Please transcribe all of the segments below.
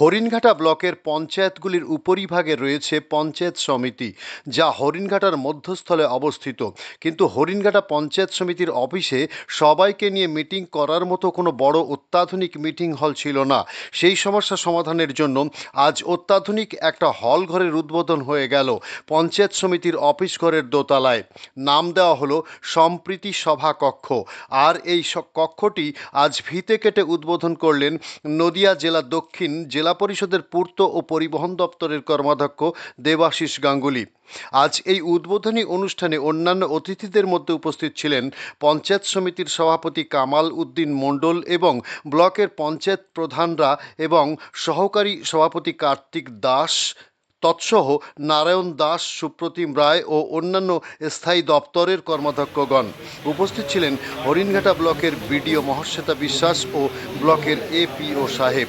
হরিণঘাটা ব্লকের পঞ্চায়েতগুলির উপরিভাগে রয়েছে পঞ্চায়েত সমিতি, যা হরিণঘাটার মধ্যস্থলে অবস্থিত। কিন্তু হরিণঘাটা পঞ্চায়েত সমিতির অফিসে সবাইকে নিয়ে মিটিং করার মতো কোনো বড় অত্যাধুনিক মিটিং হল ছিল না। সেই সমস্যা সমাধানের জন্য আজ অত্যাধুনিক একটা হল ঘরের উদ্বোধন হয়ে গেল পঞ্চায়েত সমিতির অফিস ঘরের দোতলায়। নাম দেওয়া হলো সম্প্রীতি সভা কক্ষ। আর এই কক্ষটি আজ ফিতে কেটে উদ্বোধন করলেন নদিয়া জেলা দক্ষিণ জেলা পরিষদের পূর্ত ও পরিবহন দপ্তরের কর্মাধ্যক্ষ দেবাশিস গাঙ্গুলি। আজ এই উদ্বোধনী অনুষ্ঠানে অন্যান্য অতিথিদের মধ্যে উপস্থিত ছিলেন পঞ্চায়েত সমিতির সভাপতি কামাল উদ্দিন মণ্ডল এবং ব্লকের পঞ্চায়েত প্রধানরা এবং সহকারী সভাপতি কার্তিক দাস, তৎসহ নারায়ণ দাস, সুপ্রতিম রায় ও অন্যান্য স্থায়ী দপ্তরের কর্মাধ্যক্ষগণ। উপস্থিত ছিলেন হরিণঘাটা ব্লকের বিডিও মহর্ষেতা বিশ্বাস ও ব্লকের এপিও সাহেব।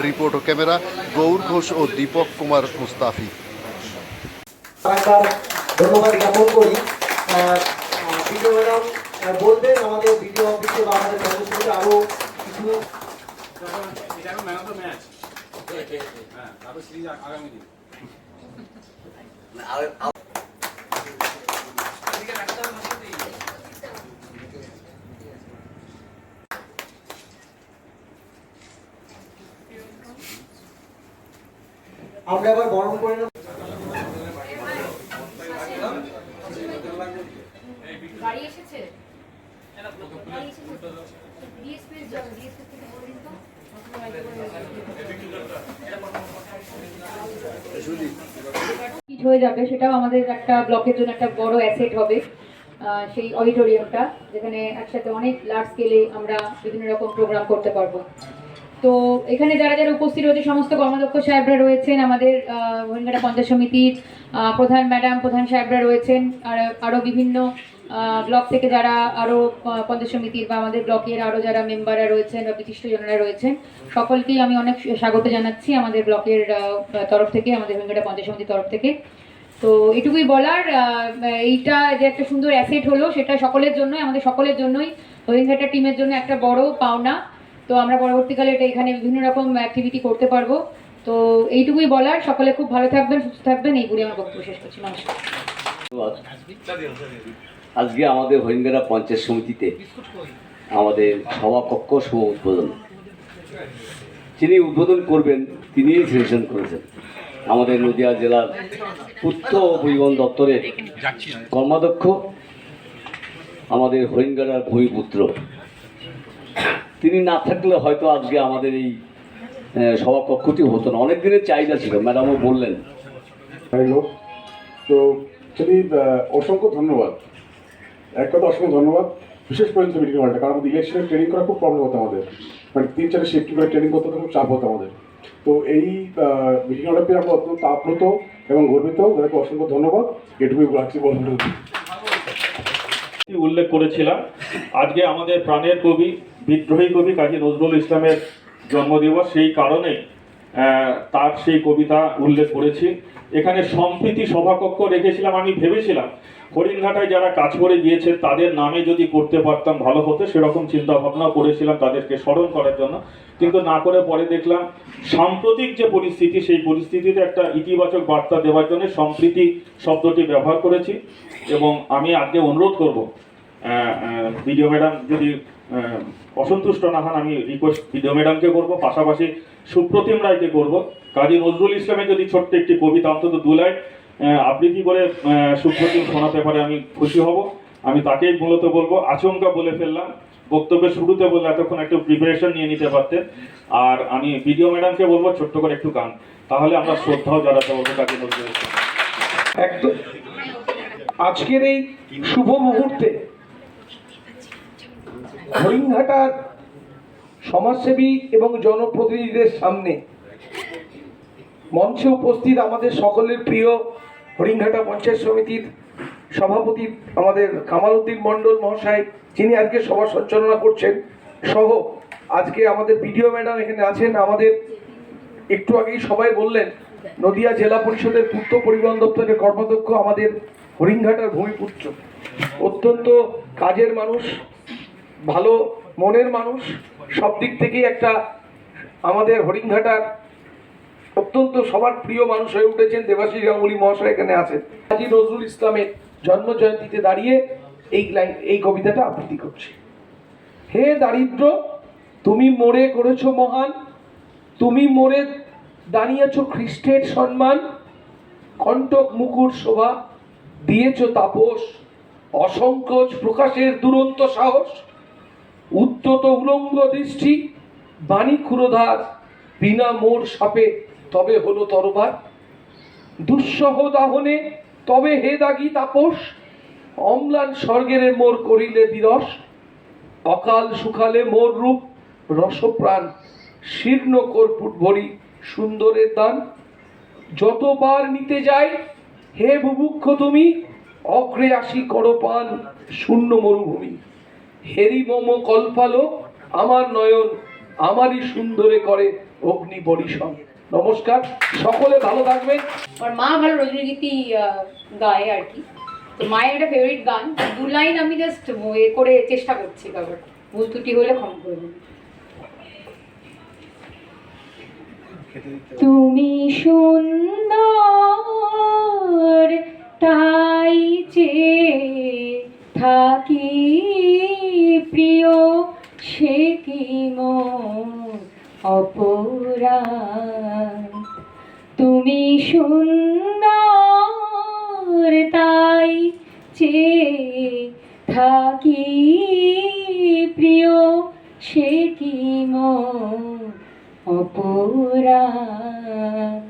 রিপোর্ট ও ক্যামেরা গৌর ঘোষ ও দীপক কুমার মুস্তাফি একবার ধন্যবাদ জ্ঞাপন করি ভিডিও ম্যাডাম আহ, বলবেন আমাদের ভিডিও অফিসে বা আমাদের কর্মসূচিতে আরও কিছু এটা এখন ম্যান অফ দ্য ম্যাচ হ্যাঁ তারপর সিরিজ আগামী দিন আমরা এবার বরণ করে নেব। গাড়ি এসেছে? হয়ে যাবে সেটাও আমাদের একটা ব্লকের জন্য একটা বড় অ্যাসেট হবে আহ, সেই অডিটোরিয়ামটা যেখানে একসাথে অনেক লার্জ স্কেলে আমরা বিভিন্ন রকম প্রোগ্রাম করতে পারব। তো এখানে যারা যারা উপস্থিত রয়েছে, সমস্ত কর্মদক্ষ সাহেবরা রয়েছেন, আমাদের হরিঙ্গাটা পঞ্চায়েত সমিতির প্রধান ম্যাডাম, প্রধান সাহেবরা রয়েছেন, আর আরও বিভিন্ন ব্লক থেকে যারা আরও পঞ্চায়েত সমিতির বা আমাদের ব্লকের আরও যারা মেম্বাররা রয়েছেন বা বিশিষ্টজনেরা রয়েছেন, সকলকেই আমি অনেক স্বাগত জানাচ্ছি আমাদের ব্লকের তরফ থেকে, আমাদের হরিঙ্গাটা পঞ্চায়েত সমিতির তরফ থেকে। তো এটুকুই বলার এইটা যে একটা সুন্দর অ্যাসেট হলো, সেটা সকলের জন্যই, আমাদের সকলের জন্যই হরিণঘাটা টিমের জন্য একটা বড় পাওনা। তো আমরা পরবর্তীকালে এটা এখানে বিভিন্ন রকম অ্যাক্টিভিটি করতে পারব। তো এইটুকুই বলার। সকলে খুব ভালো থাকবেন, সুস্থ থাকবেন। এই আমার বক্তব্য শেষ করছি। নমস্কার। আজকে আমাদের হরিঙ্গারা পঞ্চায়েত সমিতিতে আমাদের সভাকক্ষ শুভ উদ্বোধন। যিনি উদ্বোধন করবেন, তিনিই সিলেকশন করেছেন। আমাদের নদিয়া জেলার পূর্ত ও পরিবহন দপ্তরের কর্মাধ্যক্ষ, আমাদের হরিঙ্গারার ভূমিপুত্র। তিনি না থাকলে হয়তো আজকে আমাদের এই সভাকক্ষটি হতো না। অনেক দিনের চাহিদা ছিল ম্যাডামও বললেন। হ্যালো তো যদি অসংখ্য ধন্যবাদ। এক কথা অসংখ্য ধন্যবাদ বিশেষ করে মিটিং হলটা কারণ আমাদের ইলেকশনের ট্রেনিং করা খুব প্রবলেম হতো আমাদের। মানে তিন চারটে শিফট করে ট্রেনিং করতে খুব চাপ হতো আমাদের। তো এই মিটিং হলটা পেয়ে আমরা অত্যন্ত আপ্লুত এবং গর্বিত। তাদেরকে অসংখ্য ধন্যবাদ। এটুকুই রাখছি বলব কি উল্লেখ করেছিলাম আজকে আমাদের প্রাণের কবি বিদ্রোহী কবি কাজী নজরুল ইসলামের জন্মদিবস, সেই কারণে তার সেই কবিতা উল্লেখ করেছি। এখানে সম্প্রীতি সভাকক্ষ রেখেছিলাম, আমি ভেবেছিলাম, হরিণঘাটায় যারা কাজ করে গিয়েছে, তাদের নামে যদি করতে পারতাম, ভালো হতো, সেরকম চিন্তা ভাবনা করেছিলাম তাদেরকে স্মরণ করার জন্য। কিন্তু না করে পরে দেখলাম, সাম্প্রতিক যে পরিস্থিতি, সেই পরিস্থিতিতে একটা ইতিবাচক বার্তা দেওয়ার জন্য সম্প্রীতি শব্দটি ব্যবহার করেছি। এবং আমি আজকে অনুরোধ করব ভিডিও ম্যাডাম যদি অসন্তুষ্ট না হন, আমি রিকোয়েস্ট ভিডিও ম্যাডামকে করব, পাশাপাশি সুপ্রতিম রায়কে করব। কাজী নজরুল ইসলামের যদি ছোট্ট একটি কবিতা, অন্তত দু লাইন আবৃত্তি করে সুপ্রতিম শোনাতে পারে আমি খুশি হব। আমি তাকেই মূলত বলব, আচমকা বলে ফেললাম, বক্তব্যের শুরুতে বললে এতক্ষণ একটু প্রিপারেশন নিয়ে নিতে পারতেন। আর আমি ভিডিও ম্যাডামকে বলব, ছোট্ট করে একটু গান। তাহলে আমরা শ্রদ্ধাও জানাতে পারব কাজী নজরুল ইসলাম। একদম। আজকের এই শুভ মুহূর্তে হরিণঘাটার সমাজসেবী এবং জনপ্রতিনিধিদের সামনে মঞ্চে উপস্থিত আমাদের সকলের প্রিয় হরিণঘাটা পঞ্চায়েত সমিতির সভাপতি আমাদের কামাল উদ্দিন মণ্ডল মহাশয়, যিনি আজকে সভা সঞ্চালনা করছেন, সহ আজকে আমাদের বিডিও ম্যাডাম এখানে আছেন। আমাদের একটু আগেই সবাই বললেন, নদিয়া জেলা পরিষদের পূর্ত পরিবহন দপ্তরের কর্মাধ্যক্ষ আমাদের হরিণঘাটার ভূমিপুত্র। অত্যন্ত কাজের মানুষ। ভালো মনের মানুষ, সব দিক থেকেই একটা আমাদের হরিণঘাটার অত্যন্ত সবার প্রিয় মানুষ হয়ে উঠেছেন দেবাশিস গাঙ্গুলি মহাশয় এখানে আছেন। কাজী নজরুল ইসলামের জন্ম জয়ন্তীতে দাঁড়িয়ে এই লাইন, এই কবিতাটা আবৃত্তি করছি। হে দারিদ্র, তুমি মোড়ে করেছ মহান, তুমি মোড়ে দাঁড়িয়েছ খ্রিস্টের সম্মান, কণ্টক মুকুর শোভা দিয়েছ তাপস, অসংকোচ প্রকাশের দুরন্ত সাহস। উদ্যত উলঙ্গ দৃষ্টি, বাণী ক্ষুরোধার, বিনা মোর সাপে তবে হলো তরবার। দুঃসহ দাহনে তবে হে দাগি তাপস, অম্লান স্বর্গের মোর করিলে বিরস। অকাল সুখালে মোর রূপ রসপ্রাণ, শীর্ণ কর্পুট ভরি সুন্দরের দান। যতবার নিতে যাই, হে বুভুক্ষ তুমি, অগ্রে আসি করো পান শূন্য মরুভূমি। হেরি মম কল্পালো, আমার নয়ন আমারই সুন্দরে করে অগ্নি বরিশন নমস্কার, সকলে ভালো থাকবেন। আমার মা ভালো রজনীগীতি গায় আর কি। তো মায়ের একটা ফেভারিট গান, দু লাইন আমি জাস্ট এ করে চেষ্টা করছি কারণ ভুল ত্রুটি হলে ক্ষমা করে দেবেন। তুমি সুন্দর, তাই যে থাকি প্রিয়, সে কি অপরাধ? তুমি সুন্দর, তাই চে থাকি প্রিয়, সে কি অপরাধ?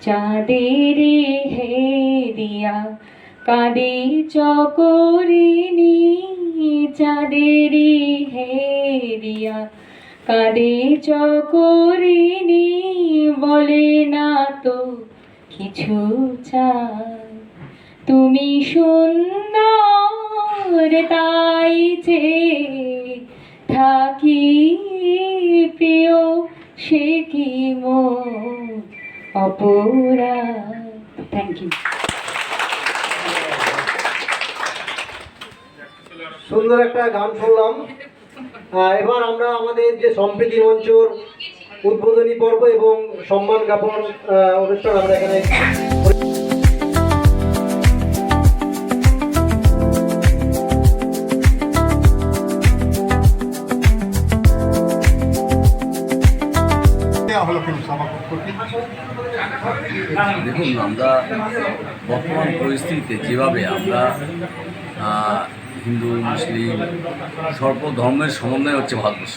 চাঁদের হে দিয়া কাঁদে চকরিনি চাঁদের হেরিয়া। কাঁদে চকরিনি বলে না তো কিছু চাই। তুমি সুন্দর তাই যে থাকি প্রিয়, সে কি মো অপরাধ? থ্যাংক ইউ সুন্দর একটা গান শুনলাম। এবার আমরা আমাদের যে সম্প্রীতি মঞ্চর উদ্বোধনী পর্ব এবং সম্মান জ্ঞাপন অনুষ্ঠান আমরা এখানে দেখুন আমরা বর্তমান পরিস্থিতিতে যেভাবে আমরা আহ, হিন্দু, মুসলিম, সর্ব ধর্মের সমন্বয় হচ্ছে ভারতবর্ষ।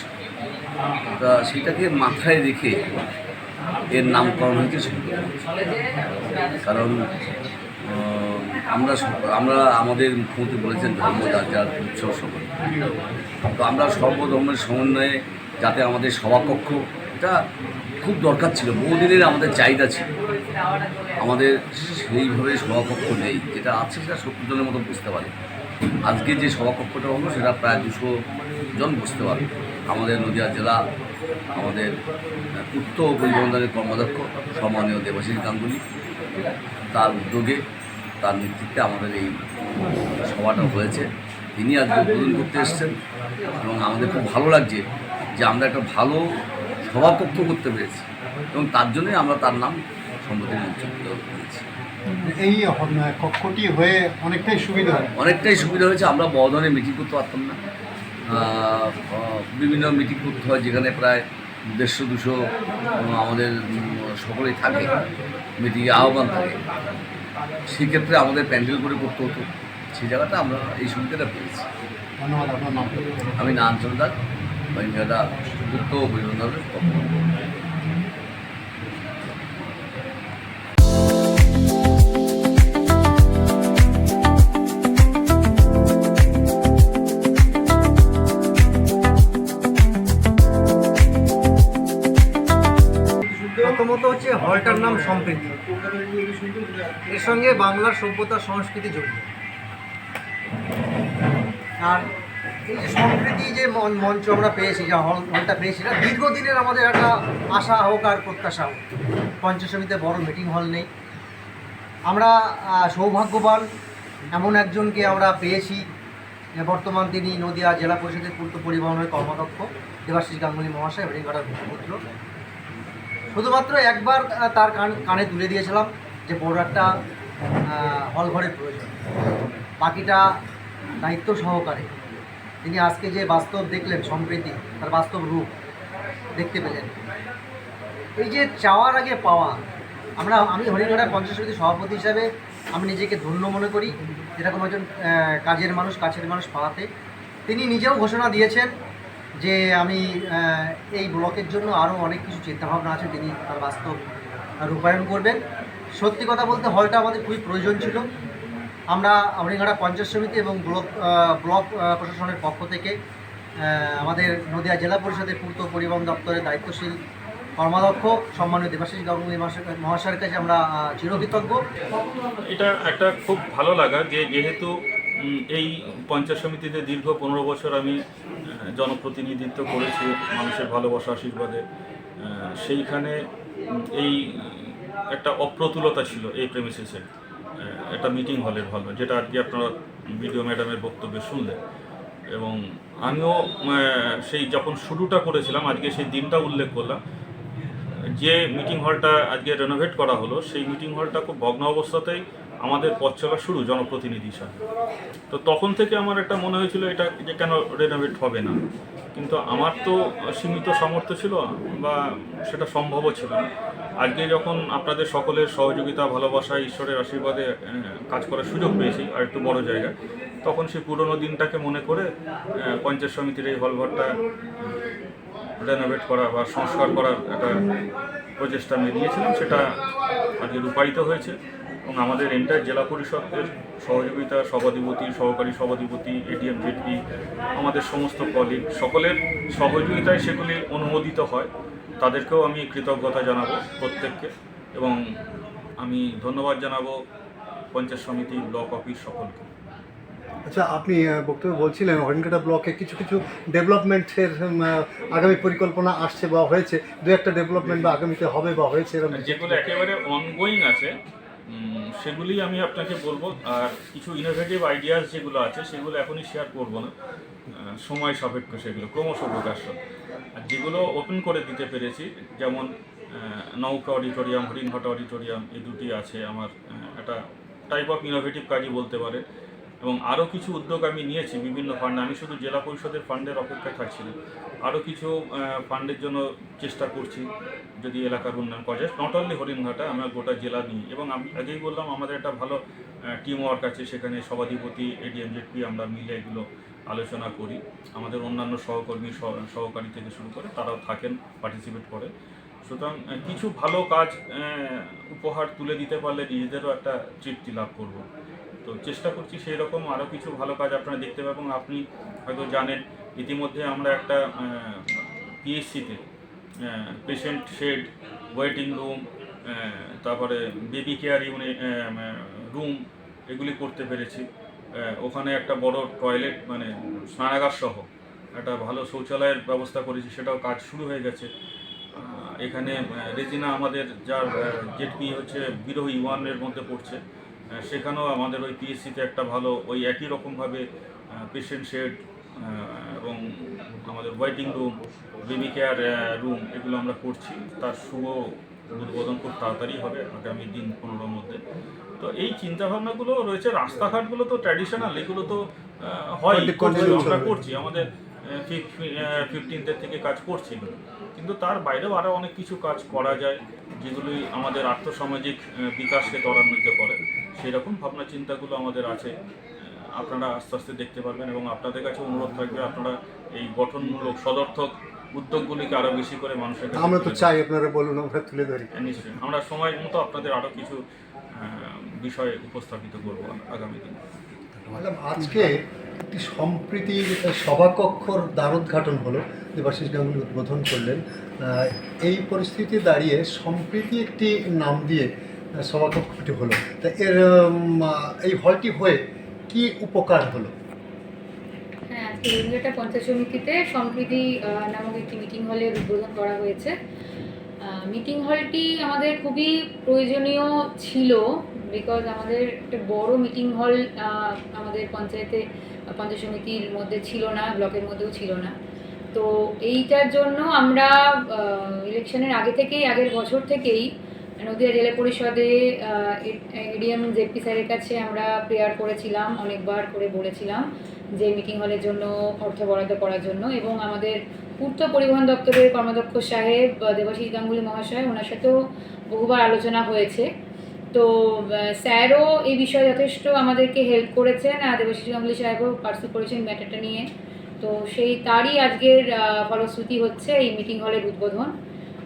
তা সেটাকে মাথায় রেখে এর নামকরণ হয়েছে সম্প্রদায় কারণ আমরা আমরা আমাদের মুখ্যমন্ত্রী বলেছেন ধর্ম, যার যার উৎসব সকল তো আমরা সর্বধর্মের সমন্বয়ে যাতে আমাদের সভাকক্ষ, এটা খুব দরকার ছিল, বহুদিনের আমাদের চাহিদা ছিল। আমাদের সেইভাবে সভাকক্ষ নেই, যেটা আছে সেটা সত্তর মতো বুঝতে পারে আজকে যে সভাকক্ষটা হলো, সেটা প্রায় দুশো জন বুঝতে পারে আমাদের নদিয়া জেলা, আমাদের পূর্ত পরিবহনের কর্মাধ্যক্ষ সম্মানীয় দেবাশিস গাঙ্গুলি, তার উদ্যোগে, তার নেতৃত্বে আমাদের এই সভাটা হয়েছে। তিনি আজকে উদ্বোধন করতে এসেছেন এবং আমাদের খুব ভালো লাগছে যে আমরা একটা ভালো সভাকক্ষ করতে পেরেছি এবং তার জন্যই আমরা তার নাম সম্প্রতি মঞ্চ দিয়েছি। এই হ- কক্ষটি হয়ে অনেকটাই সুবিধা হয়। অনেকটাই সুবিধা হয়েছে আমরা বড় ধরনের মিটিং করতে পারতাম না। বিভিন্ন মিটিং করতে হয় যেখানে প্রায় দেড়শো দুশো আমাদের সকলেই থাকে মিটিংয়ে আহ্বান থাকে। সেক্ষেত্রে আমাদের প্যান্ডেল করে করতে হতো। সেই জায়গাটা আমরা এই সুবিধাটা পেয়েছি। ধন্যবাদ আপনার নাম। আমি নাম চন্দার বৈঙ্গাটা উত্তর অভিনন্দনের প্রথমত হচ্ছে হলটার নাম সম্প্রীতি। এর সঙ্গে বাংলার সভ্যতা সংস্কৃতি জড়িত। আর এই যে সম্প্রীতি যে মঞ্চ আমরা পেয়েছি, যে হল হলটা পেয়েছি, এটা দীর্ঘদিনের আমাদের একটা আশা, হোক আর প্রত্যাশা হোক। পঞ্চসমিতে বড় মিটিং হল নেই। আমরা সৌভাগ্যবান এমন একজনকে আমরা পেয়েছি। বর্তমান তিনি নদিয়া জেলা পরিষদের পূর্ত পরিবহনের কর্মাধ্যক্ষ, দেবাশিস গাঙ্গুলি মহাশয় হরিণঘাটার পুত্র শুধুমাত্র একবার তার কান, কানে তুলে দিয়েছিলাম যে বড় একটা হল প্রয়োজন। বাকিটা দায়িত্ব সহকারে। তিনি আজকে যে বাস্তব দেখলেন সম্প্রীতি, তার বাস্তব রূপ দেখতে পেলেন। এই যে চাওয়ার আগে পাওয়া, আমরা, আমি হরিণঘাটা পঞ্চায়েত সমিতির সভাপতি হিসাবে আমি নিজেকে ধন্য মনে করি। এরকম একজন কাজের মানুষ, কাছের মানুষ পাওয়াতে। তিনি নিজেও ঘোষণা দিয়েছেন যে আমি এই ব্লকের জন্য আরও অনেক কিছু চিন্তাভাবনা আছে তিনি তার বাস্তব রূপায়ণ করবেন। সত্যি কথা বলতে হলটা আমাদের খুবই প্রয়োজন ছিল। আমরা হরিণঘাটা পঞ্চায়েত সমিতি এবং ব্লক ব্লক প্রশাসনের পক্ষ থেকে আমাদের নদিয়া জেলা পরিষদের পূর্ত পরিবহন দপ্তরের দায়িত্বশীল কর্মাধ্যক্ষ, সম্মানীয় দেবাশিস গাঙ্গুলি মহাশয়- মহাশয়ের কাছে আমরা চিরকৃতজ্ঞ। এটা একটা খুব ভালো লাগা যে যেহেতু এই পঞ্চায়েত সমিতিতে দীর্ঘ পনেরো বছর আমি জনপ্রতিনিধিত্ব করেছি মানুষের ভালোবাসা, আশীর্বাদে। সেইখানে এই একটা অপ্রতুলতা ছিল এই প্রেমিসিসে একটা মিটিং হলের হল যেটা আজকে আপনারা বিডিও ম্যাডামের বক্তব্যে শুনলেন। এবং আমিও সেই যখন শুরুটা করেছিলাম, আজকে সেই দিনটা উল্লেখ করলাম, যে মিটিং হলটা আজকে রেনোভেট করা হলো, সেই মিটিং হলটা খুব ভগ্ন অবস্থাতেই আমাদের পথ চলা শুরু, জনপ্রতিনিধি হিসাবে। তো তখন থেকে আমার একটা মনে হয়েছিল এটা যে কেন রেনোভেট হবে না। কিন্তু আমার তো সীমিত সামর্থ্য ছিল বা সেটা সম্ভবও ছিল আজকে যখন আপনাদের সকলের সহযোগিতা, ভালোবাসা, ঈশ্বরের আশীর্বাদে কাজ করার সুযোগ পেয়েছি, আর একটু বড় জায়গায়, তখন সেই পুরনো দিনটাকে মনে করে পঞ্চায়েত সমিতির এই হলঘরটা রেনোভেট করা বা সংস্কার করার একটা প্রচেষ্টা আমি নিয়েছিলাম সেটা আজকে রূপায়িত হয়েছে। এবং আমাদের এন্টার জেলা পরিষদের সহযোগিতা সভাধিপতি সহকারী সভাধিপতি এডিএম জেটপি আমাদের সমস্ত কলিগ সকলের সহযোগিতায় সেগুলি অনুমোদিত হয়। তাদেরকেও আমি কৃতজ্ঞতা জানাব প্রত্যেককে এবং আমি ধন্যবাদ জানাব পঞ্চায়েত সমিতি ব্লক অফিস সকলকে। আচ্ছা আপনি বক্তব্য বলছিলেন হরিণঘাটা ব্লকে কিছু কিছু ডেভেলপমেন্টের আগামী পরিকল্পনা আসছে বা হয়েছে। দু একটা ডেভেলপমেন্ট বা আগামীতে হবে বা হয়েছে এরকম যেগুলো একেবারে অনগোয়িং আছে সেগুলি আমি আপনাকে বলব। আর কিছু ইনোভেটিভ আইডিয়াস যেগুলো আছে, সেগুলো এখনই শেয়ার করব না। সময় সাপেক্ষ সেগুলো, ক্রমশ প্রকাশ্য আর যেগুলো ওপেন করে দিতে পেরেছি, যেমন নৌকা অডিটোরিয়াম হরিণঘাটা অডিটোরিয়াম এই দুটি আছে আমার একটা টাইপ অফ ইনোভেটিভ কাজই বলতে পারে এবং আরও কিছু উদ্যোগ আমি নিয়েছি বিভিন্ন ফান্ডে আমি শুধু জেলা পরিষদের ফান্ডের অপেক্ষায় থাকছি না, আরও কিছু ফান্ডের জন্য চেষ্টা করছি। যদি এলাকার উন্নয়ন করা যায়। নট অনলি হরিণঘাটা, আমরা গোটা জেলা নিই এবং আমি আগেই বললাম, আমাদের একটা ভালো টিম ওয়ার্ক আছে। সেখানে সভাধিপতি এডিএম জেডপি আমরা মিলে এগুলো আলোচনা করি। আমাদের অন্যান্য সহকর্মী সহ- সহকারী থেকে শুরু করে তারাও থাকেন পার্টিসিপেট করে। সুতরাং কিছু ভালো কাজ উপহার তুলে দিতে পারলে নিজেদেরও একটা তৃপ্তি লাভ করব। তো চেষ্টা করছি সেই রকম আরও কিছু ভালো কাজ আপনারা দেখতে পাবেন। আপনি হয়তো জানেন, ইতিমধ্যে আমরা একটা পিএসসিতে পেশেন্ট শেড ওয়েটিং রুম তারপরে বেবি কেয়ার ইউনিট রুম এগুলি করতে পেরেছি। ওখানে একটা বড় টয়লেট মানে স্নানাগার সহ একটা ভালো শৌচালয়ের ব্যবস্থা করেছি, সেটাও কাজ শুরু হয়ে গেছে। এখানে রেজিনা আমাদের যার জেটপি হচ্ছে বিরোহী ওয়ানের মধ্যে পড়ছে। সেখানেও আমাদের ওই পিএসসিতে একটা ভালো, ওই একই রকমভাবে পেশেন্ট শেড এবং আমাদের waiting room baby care room এগুলো আমরা করছি। তার শুভ উদ্বোধন খুব তাড়াতাড়ি হবে আগামী দিন পনেরোর মধ্যে। তো এই চিন্তাভাবনাগুলো রয়েছে। রাস্তাঘাটগুলো তো ট্র্যাডিশনাল এগুলো তো হয় আমরা করছি। আমাদের ফিফটিনথের থেকে কাজ করছি। কিন্তু তার বাইরেও আরও অনেক কিছু কাজ করা যায় যেগুলি আমাদের আর্থসামাজিক বিকাশকে ত্বরান্বিত করে। সেই রকম ভাবনা চিন্তাগুলো আমাদের আছে। আপনারা আস্তে আস্তে দেখতে পারবেন এবং আপনাদের কাছে অনুরোধ থাকবে আপনারা এই গঠনমূলক সদর্থক উদ্যোগগুলিকে আরও বেশি করে মানুষের কাছে আমরা তো চাই আপনারা বলুন আমরা তুলে ধরি। নিশ্চয়ই। আমরা সময় মতো আপনাদের আরও কিছু বিষয় উপস্থাপিত করব আগামী দিনে। ম্যাডাম আজকে একটি সম্প্রীতির সভাকক্ষর দ্বারোদ্ঘাটন হলো দেবাশিস গাঙ্গুলি উদ্বোধন করলেন। এই পরিস্থিতি দাঁড়িয়ে সম্প্রীতি একটি নাম দিয়ে সভাকক্ষটি হলো। তা এর এই হলটি হয়ে কি উপকার হলো? হ্যাঁ আজকে রবীন্দ্রটা পঞ্চায়েত সমিতিতে সম্প্রীতি নামক একটি মিটিং হলের উদ্বোধন করা হয়েছে। মিটিং হলটি আমাদের খুবই প্রয়োজনীয় ছিল বিকজ আমাদের একটা বড় মিটিং হল আমাদের পঞ্চায়েতে, পঞ্চায়েত সমিতির মধ্যে ছিল না, ব্লকের মধ্যেও ছিল না। তো এইটার জন্য আমরা ইলেকশনের আগে থেকেই, আগের বছর থেকেই নদীয়া জেলা পরিষদে এডিএম, জেপি স্যারের কাছে আমরা প্রেয়ার করেছিলাম, অনেকবার করে বলেছিলাম যে মিটিং হলের জন্য, অর্থ বরাদ্দ করার জন্য। এবং আমাদের পূর্ত পরিবহন দপ্তরের কর্মাধ্যক্ষ সাহেব দেবাশিস গাঙ্গুলি মহাশয়, ওনার সাথেও বহুবার আলোচনা হয়েছে। তো স্যারও এই বিষয়ে যথেষ্ট আমাদেরকে হেল্প করেছেন, আর দেবাশিস গাঙ্গুলি সাহেবও পার্সেল করেছেন ম্যাটারটা নিয়ে। তো সেই তারই আজকের ফলশ্রুতি হচ্ছে এই মিটিং হলের উদ্বোধন।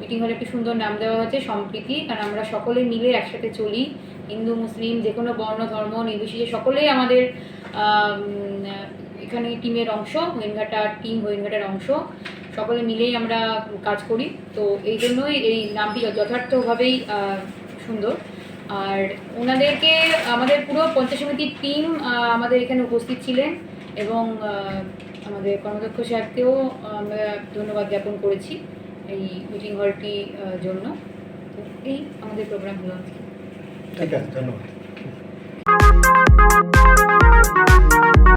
মিটিং হলে একটি সুন্দর নাম দেওয়া হয়েছে, সম্প্রীতি। কারণ আমরা সকলে মিলে একসাথে চলি। হিন্দু, মুসলিম, যে কোনো বর্ণ, ধর্ম, নির্বিশেষে সকলেই আমাদের এখানে টিমের অংশ হরিণঘাটা টিম হরিণঘাটার অংশ। সকলে মিলেই আমরা কাজ করি। তো এই জন্যই এই নামটি যথার্থভাবেই সুন্দর। আর ওনাদেরকে আমাদের পুরো পঞ্চায়েত সমিতির টিম আমাদের এখানে উপস্থিত ছিলেন এবং আমাদের কর্মদক্ষ সাহেবকেও আমরা ধন্যবাদ জ্ঞাপন করেছি। এই মিটিং হলটি জন্য। তো এই আমাদের প্রোগ্রাম হলো ঠিক আছে ধন্যবাদ।